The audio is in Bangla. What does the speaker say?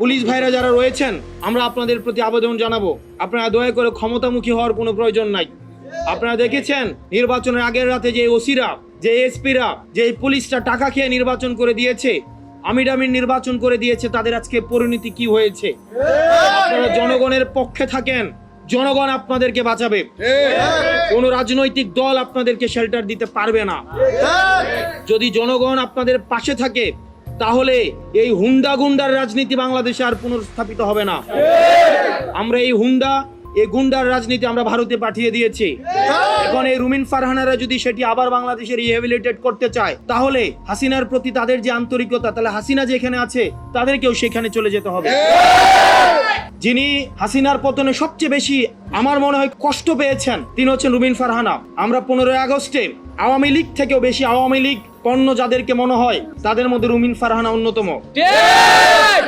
পুলিশ ভাইরা যারা রয়েছেন, আমরা আপনাদের প্রতি আবেদন জানাব। আপনারা দয়া করে ক্ষমতামুখী হওয়ার কোনো প্রয়োজন নাই। আপনারা দেখেছেন, নির্বাচনের আগের রাতে যে ওসিরা, যে এসপিরা, যে পুলিশটা টাকা খেয়ে নির্বাচন করে দিয়েছে আমির নির্বাচন করে দিয়েছে, তাদের আজকে পরিণতি কি হয়েছে? আপনারা জনগণের পক্ষে থাকেন, জনগণ আপনাদেরকে বাঁচাবে। কোনো রাজনৈতিক দল আপনাদেরকে শেল্টার দিতে পারবে না। যদি জনগণ আপনাদের পাশে থাকে তাহলে এই হুন্ডা গুন্ডার রাজনীতি বাংলাদেশে আর পুনর্স্থাপিত হবে না। আমরা এই হুন্ডা এই গুন্ডার রাজনীতি আমরা ভারতে পাঠিয়ে দিয়েছি। এখন এই রুমিন ফারহানারা যদি সেটি আবার বাংলাদেশে রিহেবিলিটেট করতে চায়, তাহলে হাসিনার প্রতি তাদের যে আন্তরিকতা, তাহলে হাসিনা যেখানে আছে, তাদেরকেও সেখানে চলে যেতে হবে। যিনি হাসিনার পতনে সবচেয়ে বেশি আমার মনে হয় কষ্ট পেয়েছেন, তিনি হচ্ছেন রুবিন ফারহানা। আমরা পনেরোই আগস্টে আওয়ামী লীগ থেকেও বেশি আওয়ামী লীগ পণ্য যাদেরকে মনে হয়, তাদের মধ্যে রুমিন ফারহানা অন্যতম।